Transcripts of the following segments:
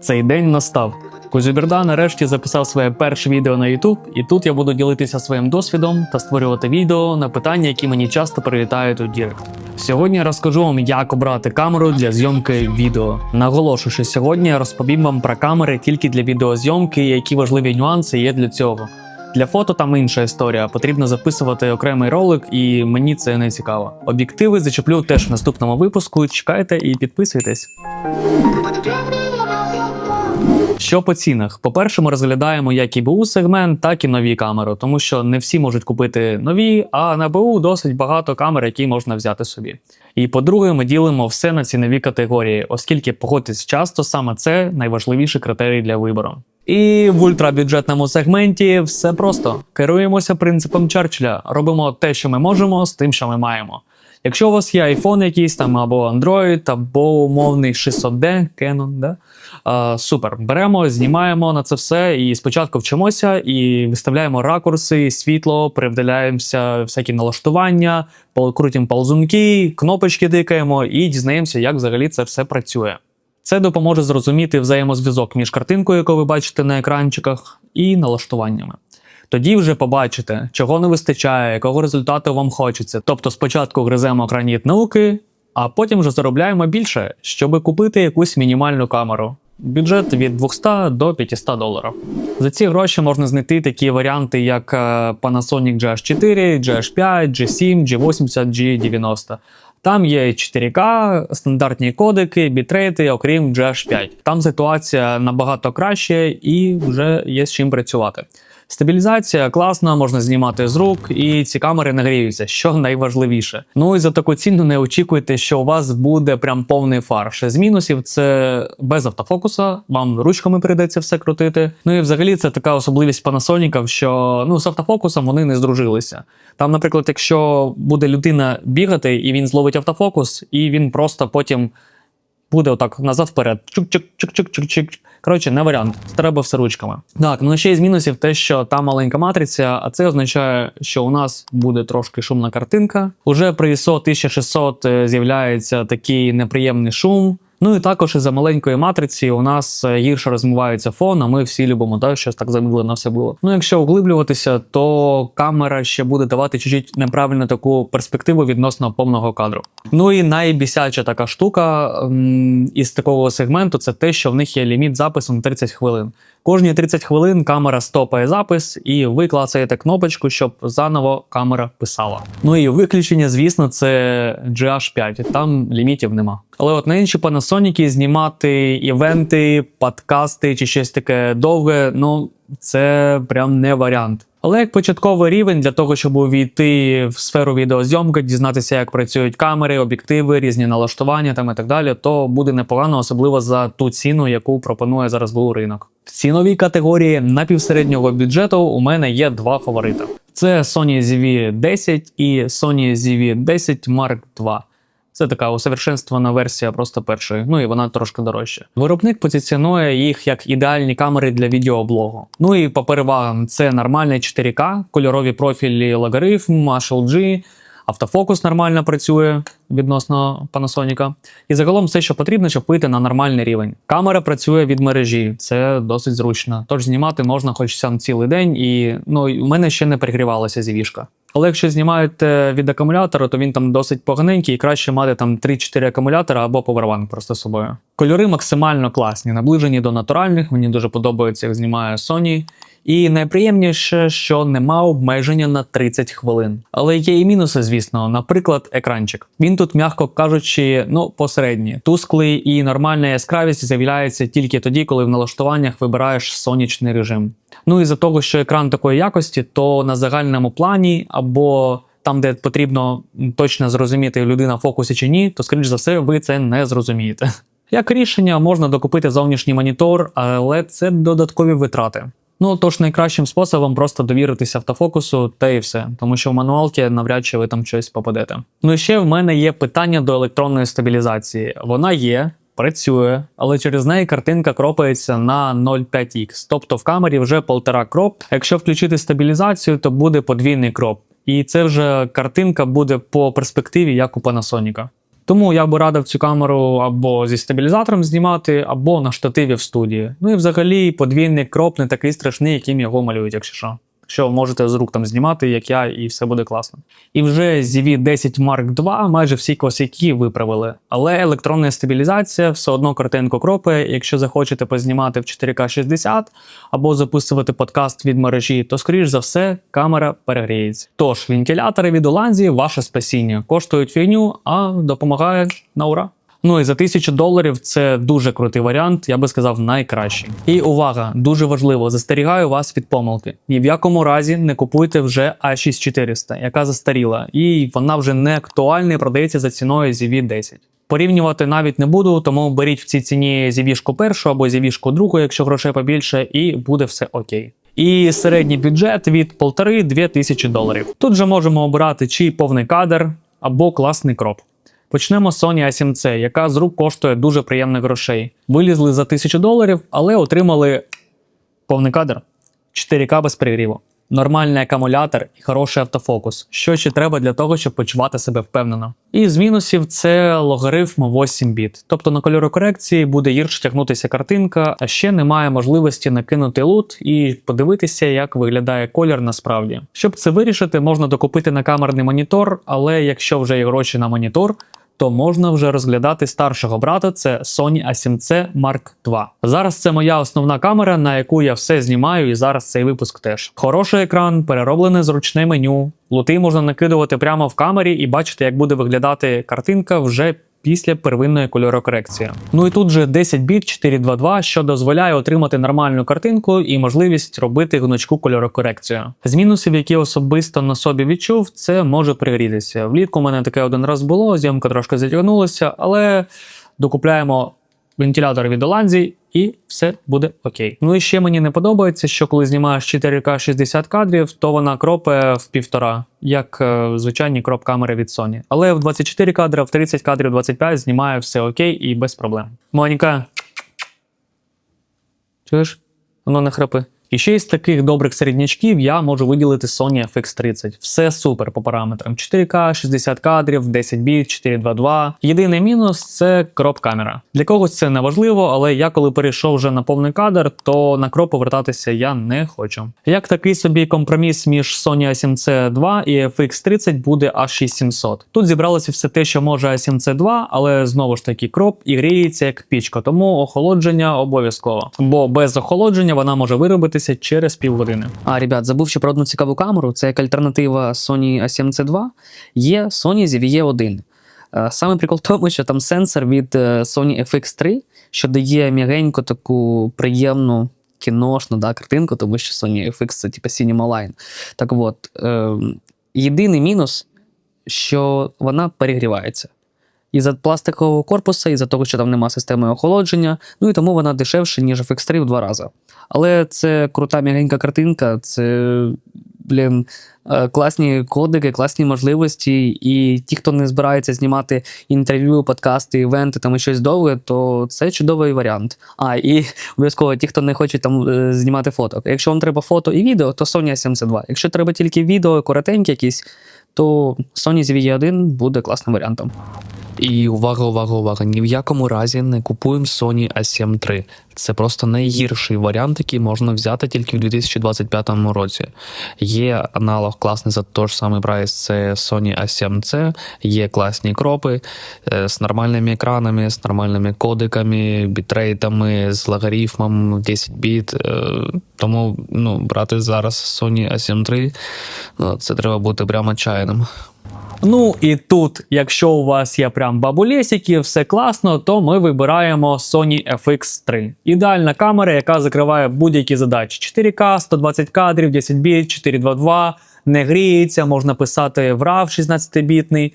Цей день настав. Кузюберда нарешті записав своє перше відео на YouTube, і тут я буду ділитися своїм досвідом та створювати відео на питання, які мені часто прилітають у Дірект. Сьогодні я розкажу вам, як обрати камеру для зйомки відео. Наголошую, що сьогодні я розповім вам про камери тільки для відеозйомки, і які важливі нюанси є для цього. Для фото там інша історія. Потрібно записувати окремий ролик, і мені це не цікаво. Об'єктиви зачеплю теж в наступному випуску. Чекайте і підписуйтесь. Що по цінах? По-перше, ми розглядаємо як і БУ сегмент, так і нові камери, тому що не всі можуть купити нові, а на БУ досить багато камер, які можна взяти собі. І по-друге, ми ділимо все на цінові категорії, оскільки погодьтесь часто саме це найважливіший критерій для вибору. І в ультрабюджетному сегменті все просто керуємося принципом Черчилля. Робимо те, що ми можемо, з тим, що ми маємо. Якщо у вас є iPhone якийсь там або Android, або умовний 600D Canon, да? а, супер. Беремо, знімаємо на це все і спочатку вчимося і виставляємо ракурси, світло, перевдаляємося всякі налаштування, крутимо ползунки, кнопочки тикаємо і дізнаємося, як взагалі це все працює. Це допоможе зрозуміти взаємозв'язок між картинкою, яку ви бачите на екранчиках, і налаштуваннями. Тоді вже побачите, чого не вистачає, якого результату вам хочеться. Тобто спочатку гриземо граніт науки, а потім вже заробляємо більше, щоб купити якусь мінімальну камеру. Бюджет від 200 до 500 доларів. За ці гроші можна знайти такі варіанти, як е, Panasonic GH4, GH5, G7, G80, G90. Там є 4К, стандартні кодики, бітрейти, окрім GH5. Там ситуація набагато краще і вже є з чим працювати. Стабілізація класна, можна знімати з рук, і ці камери нагріються, що найважливіше. Ну і за таку ціну не очікуйте, що у вас буде прям повний фарш. З мінусів це без автофокуса, вам ручками прийдеться все крутити. Ну і взагалі це така особливість Panasonic, що ну з автофокусом вони не здружилися. Там, наприклад, якщо буде людина бігати і він зловить автофокус, і він просто потім буде отак назад вперед. Чук-чук-чук-чук-чук-чук. Коротше, не варіант. Треба все ручками. Так, ну ще із мінусів те, що там маленька матриця, а це означає, що у нас буде трошки шумна картинка. Уже при ISO 1600 е, з'являється такий неприємний шум. Ну і також із за маленької матриці у нас е, гірше розмивається фон, а ми всі любимо, так, щось так замедлено все було. Ну, якщо углиблюватися, то камера ще буде давати чуть-чуть неправильну таку перспективу відносно повного кадру. Ну і найбісяча така штука м із такого сегменту це те, що в них є ліміт запису на 30 хвилин. Кожні 30 хвилин камера стопає запис, і ви клацаєте кнопочку, щоб заново камера писала. Ну і виключення, звісно, це GH5, там лімітів нема. Але от на інші Panasonic знімати івенти, подкасти чи щось таке довге, ну це прям не варіант. Але як початковий рівень для того, щоб увійти в сферу відеозйомки, дізнатися, як працюють камери, об'єктиви, різні налаштування там і так далі, то буде непогано, особливо за ту ціну, яку пропонує зараз БУ ринок. В ціновій категорії напівсереднього бюджету у мене є два фаворити: це Sony ZV-10 і Sony ZV-10 Mark II. Це така усовершенствована версія просто першої, ну і вона трошки дорожча. Виробник позиціонує їх як ідеальні камери для відеоблогу. Ну і по перевагам це нормальний 4К, кольорові профілі логарифм, HLG, автофокус нормально працює відносно Panasonic. І загалом все, що потрібно, щоб вийти на нормальний рівень. Камера працює від мережі, це досить зручно. Тож знімати можна хоч сам цілий день, і ну у мене ще не перегрівалася зівішка. Але якщо знімаєте від акумулятора, то він там досить поганенький і краще мати там 3-4 акумулятора або повербанк просто з собою. Кольори максимально класні, наближені до натуральних. Мені дуже подобається, як знімає Sony. І найприємніше, що нема обмеження на 30 хвилин. Але є і мінуси, звісно. Наприклад, екранчик. Він тут, м'яко кажучи, ну посередній. Тусклий і нормальна яскравість з'являється тільки тоді, коли в налаштуваннях вибираєш сонячний режим. Ну і за того, що екран такої якості, то на загальному плані або там, де потрібно точно зрозуміти, людина в фокусі чи ні, то скоріш за все, ви це не зрозумієте. Як рішення можна докупити зовнішній монітор, але це додаткові витрати. Ну тож найкращим способом просто довіритися автофокусу та і все, тому що в мануалці навряд чи ви там щось попадете. Ну і ще в мене є питання до електронної стабілізації. Вона є, працює, але через неї картинка кропається на 0,5х. Тобто в камері вже 1,5 кроп. Якщо включити стабілізацію, то буде подвійний кроп. І це вже картинка буде по перспективі, як у Panasonic. Тому я би радив цю камеру або зі стабілізатором знімати, або на штативі в студії. Ну і взагалі подвійний кроп не такий страшний, яким його малюють, якщо що. Що можете з рук там знімати, як я, і все буде класно. І вже ZV 10 Mark II майже всі косяки виправили. Але електронна стабілізація все одно картинку кропає. Якщо захочете познімати в 4К 60 або записувати подкаст від мережі, то скоріш за все камера перегріється. Тож вентилятори від Оланзії ваше спасіння коштують фігню, а допомагають на ура. Ну і за тисячу доларів це дуже крутий варіант, я би сказав, найкращий. І увага, дуже важливо, застерігаю вас від помилки. Ні в якому разі не купуйте вже A6400, яка застаріла, і вона вже не актуальна і продається за ціною ZV-10. Порівнювати навіть не буду, тому беріть в цій ціні зівішку першу або зівішку другу, якщо грошей побільше, і буде все окей. І середній бюджет від 1,5-2 тисячі доларів. Тут же можемо обирати чи повний кадр або класний кроп. Почнемо з Sony A7C, яка з рук коштує дуже приємних грошей. Вилізли за 1000 доларів, але отримали повний кадр, 4К без перегріву, нормальний акумулятор і хороший автофокус. Що ще треба для того, щоб почувати себе впевнено. І з мінусів це логарифм 8 біт. Тобто на кольорокорекції буде гірше тягнутися картинка, а ще немає можливості накинути лут і подивитися, як виглядає колір насправді. Щоб це вирішити, можна докупити на камерний монітор, але якщо вже є гроші на монітор, то можна вже розглядати старшого брата. Це Sony A7C Mark II. Зараз це моя основна камера, на яку я все знімаю, і зараз цей випуск теж. Хороший екран, перероблене зручне меню. Лути можна накидувати прямо в камері і бачити, як буде виглядати картинка вже. Після первинної кольорокорекції. Ну і тут же 10 біт 422, що дозволяє отримати нормальну картинку і можливість робити гнучку кольорокорекцію. З мінусів, які особисто на собі відчув, це може пригрітися. Влітку у мене таке один раз було, зйомка трошки затягнулася, але докупляємо вентилятор від Оландії, і все буде окей. Ну і ще мені не подобається, що коли знімаєш 4К 60 кадрів, то вона кропає в півтора, як е, звичайні кроп камери від Sony. Але в 24 кадри, в 30 кадрів 25 знімає все окей і без проблем. Моніка. Чуєш? Воно не храпи. І ще із таких добрих середнячків я можу виділити Sony FX30. Все супер по параметрам: 4К, 60 кадрів, 10 біт, 422. Єдиний мінус це кроп камера. Для когось це не важливо, але я коли перейшов вже на повний кадр, то на кроп повертатися я не хочу. Як такий собі компроміс між Sony A7C 2 і FX30 буде A6700. Тут зібралося все те, що може A7C 2, але знову ж таки кроп і гріється як пічка, тому охолодження обов'язково. Бо без охолодження вона може виробити через півгодини. А, ребят, забув ще про одну цікаву камеру. Це як альтернатива Sony A7C2. Є Sony ZV-E1. Е, Саме прикол в тому, що там сенсор від е, Sony FX3, що дає м'ягеньку таку приємну кіношну да, картинку, тому що Sony FX це типу Cinema Line. Так от, е, єдиний мінус, що вона перегрівається. Із-за пластикового корпуса, із-за того, що там нема системи охолодження, ну і тому вона дешевше, ніж FX3 в два рази. Але це крута м'ягенька картинка, це, блін, е, класні кодики, класні можливості. І ті, хто не збирається знімати інтерв'ю, подкасти, івенти там і щось довге, то це чудовий варіант. А, і обов'язково ті, хто не хоче там е, знімати фото. Якщо вам треба фото і відео, то Sony A72. Якщо треба тільки відео, коротенькі якісь, то Sony ZV-E1 буде класним варіантом. І увага, увага, увага! Ні в якому разі не купуємо Sony A7 III. Це просто найгірший варіант, який можна взяти тільки в 2025 році. Є аналог класний за той ж самий прайс, це Sony A7C, є класні кропи е, з нормальними екранами, з нормальними кодиками, бітрейтами, з логарифмом 10 біт. Е, Тому ну, брати зараз Sony A7 III, ну, це треба бути прямо чайним. Ну і тут, якщо у вас є прям бабулєсики, все класно, то ми вибираємо Sony FX3. Ідеальна камера, яка закриває будь-які задачі: 4К, 120 кадрів, 10 біт, 422, не гріється, можна писати в RAW 16-бітний,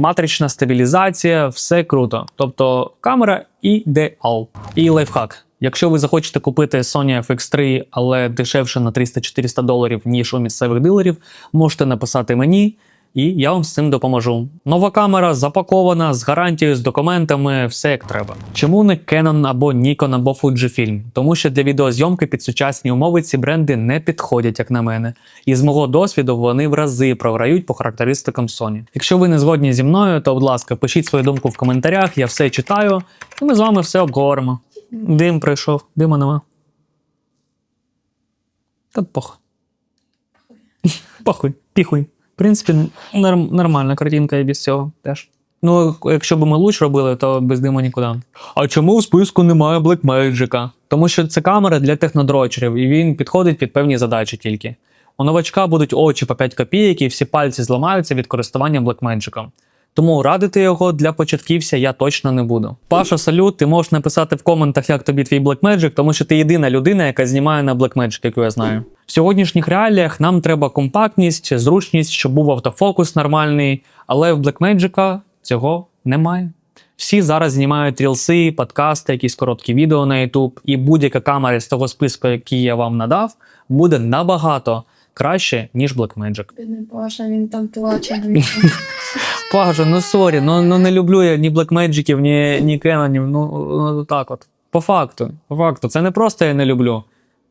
матрична стабілізація, все круто. Тобто камера ідеал. І лайфхак. Якщо ви захочете купити Sony FX3, але дешевше на 300-400 доларів, ніж у місцевих дилерів, можете написати мені. І я вам з цим допоможу. Нова камера запакована з гарантією, з документами, все як треба. Чому не Canon або Nikon або Fujifilm? Тому що для відеозйомки під сучасні умови ці бренди не підходять, як на мене. І з мого досвіду вони в рази програють по характеристикам Sony. Якщо ви не згодні зі мною, то будь ласка, пишіть свою думку в коментарях, я все читаю, і ми з вами все обговоримо. Дим прийшов, дима нема. Та похуй. Похуй, піхуй. В принципі, норм, нормальна картинка і без цього теж. Ну, якщо б ми луч робили, то без диму нікуди. А чому в списку немає Blackmagic? Тому що це камера для технодрочерів, і він підходить під певні задачі тільки. У новачка будуть очі по 5 копійок, і всі пальці зламаються від користування Blackmagic. Тому радити його для початківця я точно не буду. Паша, салют, ти можеш написати в коментах, як тобі твій Blackmagic, тому що ти єдина людина, яка знімає на Blackmagic, яку я знаю. В сьогоднішніх реаліях нам треба компактність, зручність, щоб був автофокус нормальний, але в Blackmagic цього немає. Всі зараз знімають рілси, подкасти, якісь короткі відео на YouTube, і будь-яка камера з того списку, який я вам надав, буде набагато краще, ніж Blackmagic. Бідний Паша, він там плаче. Паша, ну сорі, ну, ну не люблю я ні Blackmagicів, ні, ні Кенонів. Ну, ну так от. По факту, по факту, це не просто я не люблю.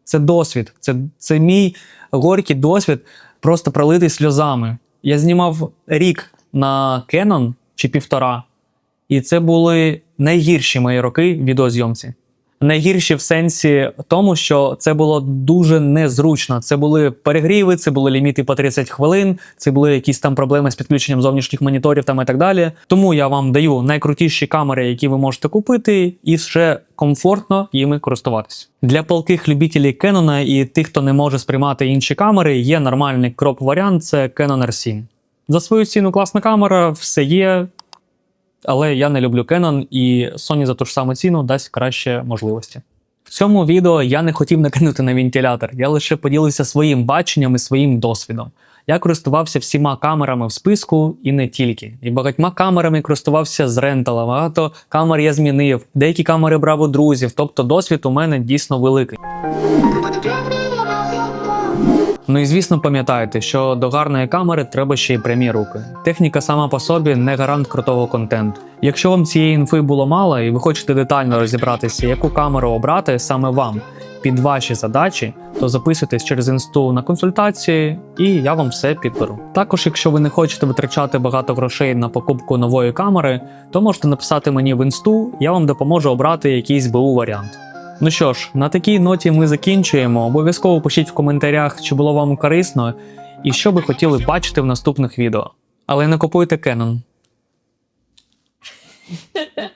Це досвід. Це, це мій горький досвід, просто пролитий сльозами. Я знімав рік на Canon чи півтора, і це були найгірші мої роки в відеозйомці. Найгірші в сенсі тому, що це було дуже незручно. Це були перегріви, це були ліміти по 30 хвилин, це були якісь там проблеми з підключенням зовнішніх моніторів там і так далі. Тому я вам даю найкрутіші камери, які ви можете купити, і ще комфортно їми користуватись. Для палких любителів Canon і тих, хто не може сприймати інші камери, є нормальний кроп варіант це Canon R7. За свою ціну класна камера, все є. Але я не люблю Canon, і Sony за ту ж саму ціну дасть краще можливості. В цьому відео я не хотів накинути на вентилятор, я лише поділився своїм баченням і своїм досвідом. Я користувався всіма камерами в списку і не тільки. І багатьма камерами користувався з рентала. Багато камер я змінив, деякі камери брав у друзів, тобто досвід у мене дійсно великий. Ну і звісно, пам'ятайте, що до гарної камери треба ще й прямі руки. Техніка сама по собі не гарант крутого контенту. Якщо вам цієї інфи було мало, і ви хочете детально розібратися, яку камеру обрати саме вам під ваші задачі, то записуйтесь через інсту на консультації, і я вам все підберу. Також, якщо ви не хочете витрачати багато грошей на покупку нової камери, то можете написати мені в інсту, я вам допоможу обрати якийсь БУ варіант. Ну що ж, на такій ноті ми закінчуємо. Обов'язково пишіть в коментарях, чи було вам корисно, і що ви хотіли бачити в наступних відео. Але не купуйте Canon.